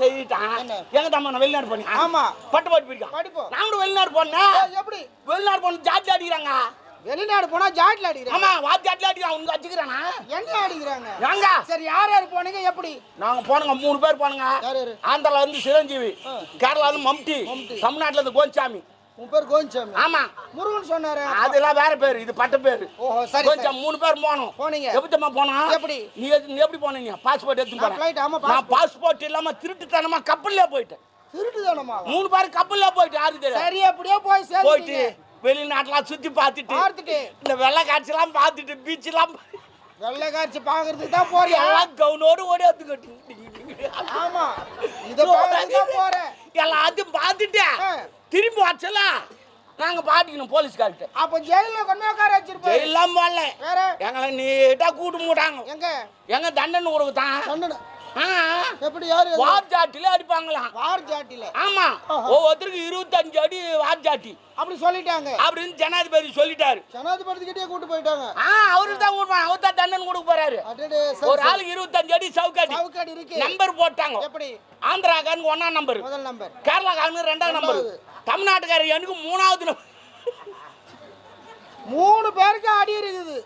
என்ன? எங்க தம்மா நான் வெளிநாடு போனேன்? ஆமா. பட்டு பாட்டு பிடிக்கும் படிப்போம். நான் கூட வெளிநாடு போனேன்? எப்படி? வெளிநாடு போன ஜாட்ஜி அடிக்கிறாங்க வெளிநாடு போனா ஜாட்ல அடிக்கிறாங்க ஆமா வாத்தி ஜாட்ஜி அடிக்கிறான் உனக்கு அடிக்கிறானா என்ன அடிக்கிறாங்க ஏங்க சரி யார் யார் போனீங்க? எப்படி? நாங்க போனோங்க மூணு பேர் போனோங்க. ஆந்திரால இருந்து சிரஞ்சீவி. கேரளால இருந்து மம்டி மம்டி. தமிழ்நாட்டுல இருந்து கோன்சாமி. உன் பேர் கோவிந்தசாமி. ஆமா. முருகன் சொன்னாரு அதெல்லாம் வேற பேர் இது பட்ட பேர். ஓஹோ சரி கொஞ்சம் மூணு பேர் போனோம். போனீங்க. எப்படிமா போனோம் எப்படி? நீ நீ எப்படி போனீங்க பாஸ்போர்ட் எடுத்து நான் flight, ஆமா, நான் பாஸ்போர்ட் இல்லாம திருட்டுத்தனமா கப்பல்ல போயிட்டேன். திருட்டு தானமா மூணு பேர் கப்பல்ல போயிட்டு யாருக்கு தெரியும்? சரி அப்படியே போய் போயிட்டு சேர்ந்துட்டீங்க வெளிநாட்டுலாம் சுத்தி பார்த்துட்டு பார்த்துட்டு. இந்த வெள்ளை காட்சிலாம் பார்த்துட்டு பீச்செல்லாம் வெள்ளை காட்சி பாக்குறதுக்கு தான் போறியா? எல்லாம் கவுனோடு ஓடி வந்து ஆமா. இத போறேன். எல்லாத்தையும் பார்த்துட்டு ஆ. திரும்பி வச்சல? நாங்க பாட்டிக்கணும் போலீஸ்கார்ட்ட. அப்ப ஜெயில கொண்டு உட்கார வச்சிருப்பாரு ஜெயிலாம் போடல வேற? எங்களை நீட்டா கூட்டு மூட்டாங்க. எங்க? எங்க தண்டனை உறவு தான் ஆ, எப்படி யாரு வார்ஜாட்டில அடிப்பாங்களாம் வார் ஜாட்டில. ஆமா. ஒவ்வொருத்தருக்கு இருபத்தஞ்சு அடி வார்ஜாட்டி அப்படி சொல்லிட்டாங்க. அப்படின்னு ஜனாதிபதி சொல்லிட்டாரு. ஜனாதிபதி கிட்டே கூட்டு போயிட்டாங்க. ஆ அவருக்கு தான் கொடுப்பாங்க அவர் தான் தண்டனை கொடுக்க போறாரு. ஒரு ஆளுக்கு இருபத்தஞ்சு அடி சவுக்காடி சவுக்காடு இருக்கு. நம்பர் போட்டாங்க. எப்படி? ஆந்திராக்காரனுக்கு ஒன்னாம் நம்பர். முதல் நம்பர். கேரளாக்காரனுக்கு ரெண்டாம் நம்பர். தமிழ்நாட்டுக்காரர் எனக்கு மூணாவது நம்பர் மூணு பேருக்கு அடி இருக்குது.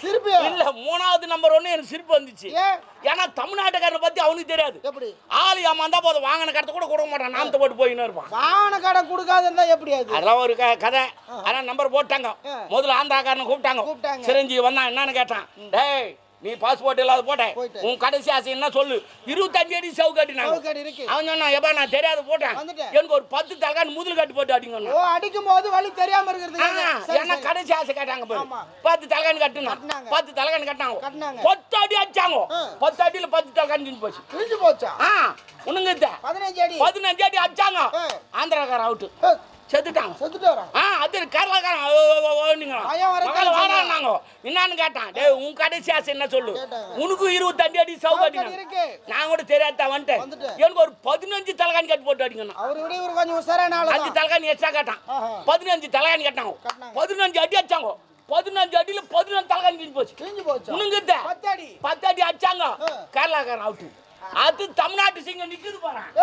திருப்பி இல்ல மூணாவது நம்பர் ஒண்ணு எனக்கு சிரிப்பு வந்துச்சு. ஏன் ஏன்னா தமிழ்நாட்டுக்காரனை பத்தி அவனுக்கு தெரியாது. எப்படி? ஆளு ஏமாந்தா போதும். வாங்கின கடத்த கூட கொடுக்க மாட்டான். நாமத்தை போட்டு போயின்னு இருப்பான். வாகன கடை கொடுக்காது இருந்தா எப்படி அது? அதெல்லாம் ஒரு கதை. ஆனா நம்பர் போட்டாங்க. முதல்ல ஆந்திராக்காரனை கூப்பிட்டாங்க. கூப்பிட்டாங்க. சிரஞ்சீவி வந்தான். என்னன்னு கேட்டான். டேய் நீ பாஸ்போர்ட் இல்லாத போட்டேன். உன் கடைசி ஆசை என்ன சொல்லு. இருபத்தஞ்சு அடி சவுக்காடு இருக்கு. அவன் சொன்னான் எப்பா நான் தெரியாத போட்டேன். எனக்கு ஒரு பத்து தலைகான் முதல் கட்டு போட்டு அடிங்க அடிக்கும் போது வழி தெரியாம இருக்கிறது. ஏன்னா. கடைசி ஆசை கேட்டாங்க பாரு. பத்து தலைகான் கட்டுனா கட்டுனாங்க. பத்து தலைகான் கட்டினாங்க. கட்டுனாங்க. பத்து அடி அடிச்சாங்க. பத்து அடியில பத்து தலைகான் செஞ்சு போச்சு. கிழிஞ்சு போச்சா? ஆ உனங்க பதினஞ்சு அடி. பதினஞ்சு அடி அடிச்சாங்க. ஆ. ஆந்திராக்காரன் அவுட்டு ஏ, செத்துட்டாங்க செத்துட்டாரா? ஆ அது கேரளாக்காரன் வரானாங்க என்னன்னு கேட்டான். டேய் உன் கடைசி ஆசை என்ன சொல்லு. உனக்கு இருபத்தஞ்சு அடி சவுகாட்டி நான் கூட தெரியாத வந்துட்டேன். எனக்கு ஒரு பதினஞ்சு தலைகாணி கட்டு போட்டு அடிக்கணும். அஞ்சு தலைகாணி எக்ஸ்ட்ரா கேட்டான். பதினஞ்சு தலைகாணி கட்டாங்க. பதினஞ்சு அடி அடிச்சாங்க. பதினஞ்சு அடியில பதினஞ்சு தலைகாணி கிழிஞ்சு போச்சு. கிழிஞ்சு போச்சா? உனங்கிட்ட பத்து அடி. பத்து அடி அடிச்சாங்க. கேரளாக்காரன் அவுட்டு அது தமிழ்நாட்டு சிங்கம் நிக்குது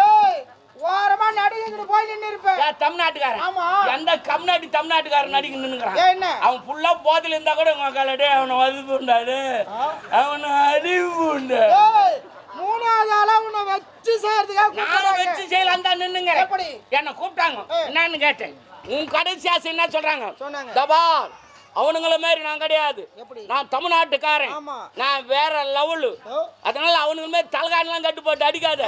ஏய். ஓரமா நடுங்கிட்டு போய் நின்னு இருப்பேன் ஏன் தமிழ்நாட்டுக்காரன் ஆமா. எந்த தமிழ்நாட்டு தமிழ்நாட்டுக்காரன் நடிக்க நின்னுக்கிறான் என்ன அவன் ஃபுல்லா போதில் இருந்தா கூட உங்க காலடே அவனை வதுப்பு உண்டாடு ஆ? அவனை அறிவு உண்டு மூணாவது ஆளா உன்னை வச்சு செய்யறதுக்காக கூப்பிடுறாங்க. வச்சு செய்யலாம் தான் நின்னுங்க எப்படி? என்ன கூப்பிட்டாங்க. என்னன்னு கேட்டேன் உன் கடைசி ஆசை என்ன சொல்றாங்க சொன்னாங்க. தபால் அவனுங்கள மாதிரி நான் கிடையாது? நான் தமிழ்நாட்டுக்காரன். நான் வேற லெவலு அதனால அவனுங்க மாதிரி தலகாணிலாம் கட்டு போட்டு அடிக்காத.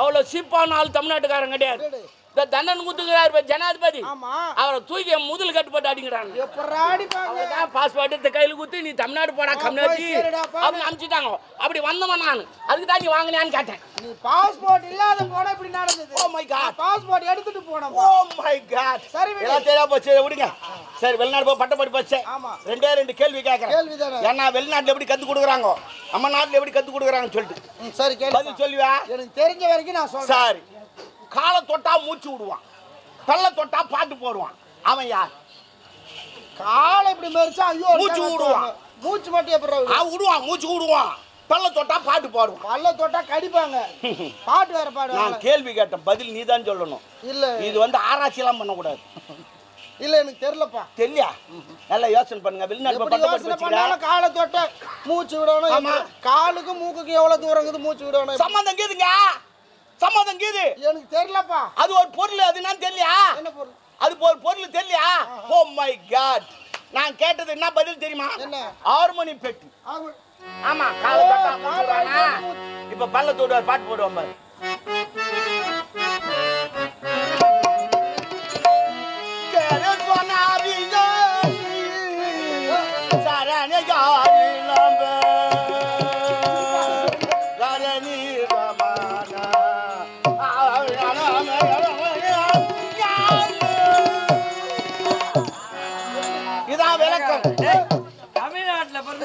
அவ்வளோ சீப்பான ஆள் தமிழ்நாட்டுக்காரன் கிடையாது. இந்த தண்டனை குத்துக்கிறாரு ஜனாதிபதி. ஆமா. அவரை தூக்கி முதல் கட்டு போட்டு அடிக்கிறாங்க பாஸ்போர்ட் எடுத்து கையில் குத்தி நீ தமிழ்நாடு போடா சேருடாப்பா. அப்படின்னு அனுப்பிச்சிட்டாங்க. அப்படி வந்தவன் நான். அதுக்கு தான் நீ வாங்கினியான்னு கேட்டேன். நீ பாஸ்போர்ட் இல்லாத போனா இப்படி நடந்தது? Oh my God. பாஸ்போர்ட் எடுத்துட்டு போனோம் ஓ மை காட் சரி. எல்லாம் தெரியா போச்சு விடுங்க. சரி வெளிநாடு போய் பட்ட படி போச்சு. ரெண்டே ரெண்டு கேள்வி கேட்கறேன். ஏன்னா வெளிநாட்டுல எப்படி கத்து கொடுக்குறாங்க? நம்ம நாட்டுல எப்படி கத்து கொடுக்குறாங்கன்னு சொல்லிட்டு. ம், சரி கேளு பதில் சொல்லுவியா? எனக்கு தெரிஞ்ச வரைக்கும் நான் சொல்றேன். சரி. காலை தொட்டா மூச்சு விடுவான். பல்ல தொட்டா பாட்டு போடுவான். அவன் யார்? காலை இப்படி மெரிச்சா ஐயோ மூச்சு. விடுவான். மூச்சு மட்டும் எப்படி? அவன் விடுவான் மூச்சு விடுவான். பல்ல தொட்டா பாட்டு பாடுவான். பல்ல தொட்டா கடிப்பாங்க. பாட்டு வேற நான் பாடுவாங்க கேள்வி கேட்டேன் பதில் நீ தான் சொல்லணும். இல்ல. இது வந்து ஆராய்ச்சியெல்லாம் பண்ணக்கூடாது. இல்ல எனக்கு தெரியலப்பா. தெரியல நல்லா யோசனை பண்ணுங்க. வெளிநாட்டு யோசனை பண்ணாலும் காலை தொட்ட மூச்சு விடணும். ஆமா. எப்படி- காலுக்கு மூக்குக்கு எவ்வளவு தூரம் இருக்குது? மூச்சு விடணும். சம்மந்தம் கீதுங்க சம்மந்தம் கீது எனக்கு தெரியலப்பா. அது ஒரு பொருள் அது என்னன்னு தெரியலையா? என்ன பொருள்? அது ஒரு பொருள் தெரியலையா? ஓ மை காட் நான் கேட்டது என்ன பதில் தெரியுமா? என்ன? ஹார்மோனி பெட்டி ஆமா காலை இப்ப தோடுவார் பாட்டு போடுவான் பாரு.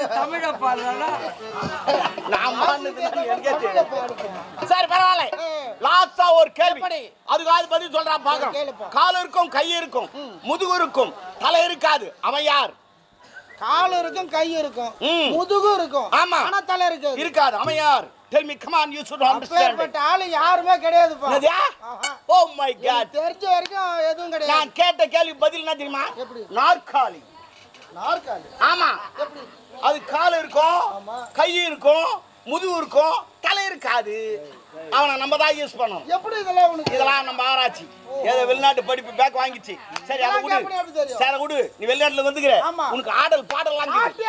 தமிழ பாடுறா நான். சரி பரவாயில்ல லாஸ்டா ஒரு கேள்வி? அதுக்காவது பதில் சொல்றான் பாக்கலாம். கால் இருக்கும் கை இருக்கும் முதுகு இருக்கும் தலை இருக்காது அவன் யார் கால் இருக்கும் கை இருக்கும் ம். முதுகு இருக்கும் ஆமா. ஆனா தலை இருக்காது இருக்காது அவன் யார் me, come on, you should understand. it. அப்பேற்பட்ட ஆளு யாருமே என்னதுயா? ஆஹா. Oh my God. எனக்கு தெரிஞ்ச வரைக்கும் எதுவும் கிடையாது நான் கேட்ட கேள்வி பதில் என்ன தெரியுமா எப்படி? நாற்காலி நாற்காலி. ஆமா. எப்படி? அது கால் இருக்கும். கை இருக்கும் முதுகு இருக்கும் தலை இருக்காது. அவனை நம்ம தான் யூஸ் பண்ணணும். எப்படி இதெல்லாம் உனக்கு? இதெல்லாம் நம்ம ஆராய்ச்சி. ஏதோ வெளிநாட்டு படிப்பு பேக் வாங்கிச்சு. சரி அதை விடு? சரி விடு. நீ வெளிநாட்டுல வந்துக்கிற. உனக்கு ஆடல் பாடலாம் நாட்டிய